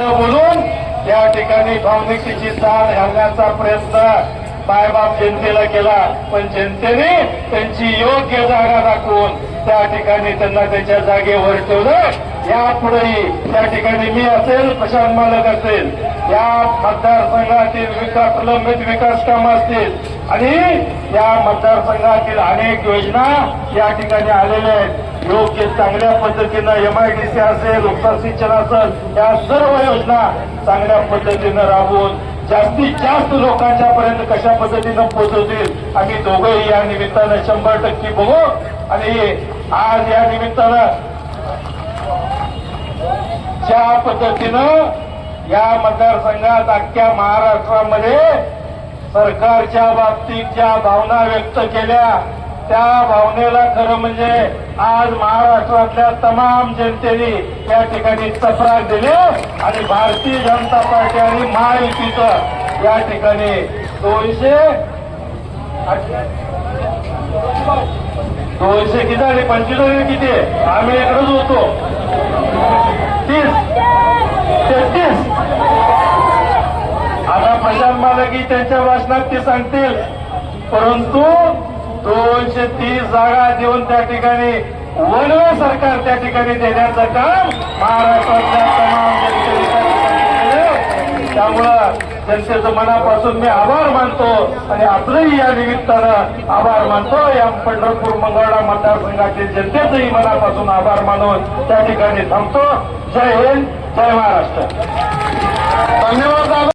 म्हणून या ठिकाणी भावनिकतेची साथ घालण्याचा प्रयत्न साहेबाब जनतेला केला. पण जनतेने त्यांची योग्य जागा दाखवून त्या ठिकाणी त्यांना त्यांच्या जागेवर ठेवलं. यापुढेही त्या ठिकाणी मी असेल प्रशांत मालक असेल या मतदारसंघातील विकास प्रलंबित विकास कामं असतील. आणि या मतदारसंघातील अनेक योजना या ठिकाणी आलेल्या आहेत. योग्य चांगल्या पद्धतीनं एमआयडीसी असेल उपसा सिंचन असेल या सर्व योजना चांगल्या पद्धतीनं राबवून जास्तीत जास्त लोकांच्या पर्यंत कशा पद्धतीनं पोहोचवतील आम्ही दोघंही या निमित्तानं शंभर टक्के बघू. आणि आज या निमित्तानं ज्या पद्धतीनं या मतदारसंघात अख्ख्या महाराष्ट्रामध्ये सरकारच्या बाबतीत ज्या भावना व्यक्त केल्या त्या भावनेला खरं म्हणजे आज महाराष्ट्रातल्या तमाम जनतेने या ठिकाणी तक्रार दिली आणि भारतीय जनता पार्टी आणि महायुतीचं या ठिकाणी दोनशे दोनशे किती झाले पंचवीस किती आम्ही इकडेच होतो. तीस. आता प्रशांत त्यांच्या भाषणात ते सांगतील. परंतु दोनशे तीस जागा देऊन त्या ठिकाणी वनवे सरकार त्या ठिकाणी देण्याचं काम महाराष्ट्रातल्या तमाम जनतेने त्या ठिकाणी केलं. त्यामुळं जनतेचं मनापासून मी आभार मानतो आणि आपलंही या निमित्तानं आभार मानतो. या पंढरपूर मंगळा मतदारसंघातील जनतेचंही मनापासून आभार मानून त्या ठिकाणी थांबतो. जय हिंद जय महाराष्ट्र. धन्यवाद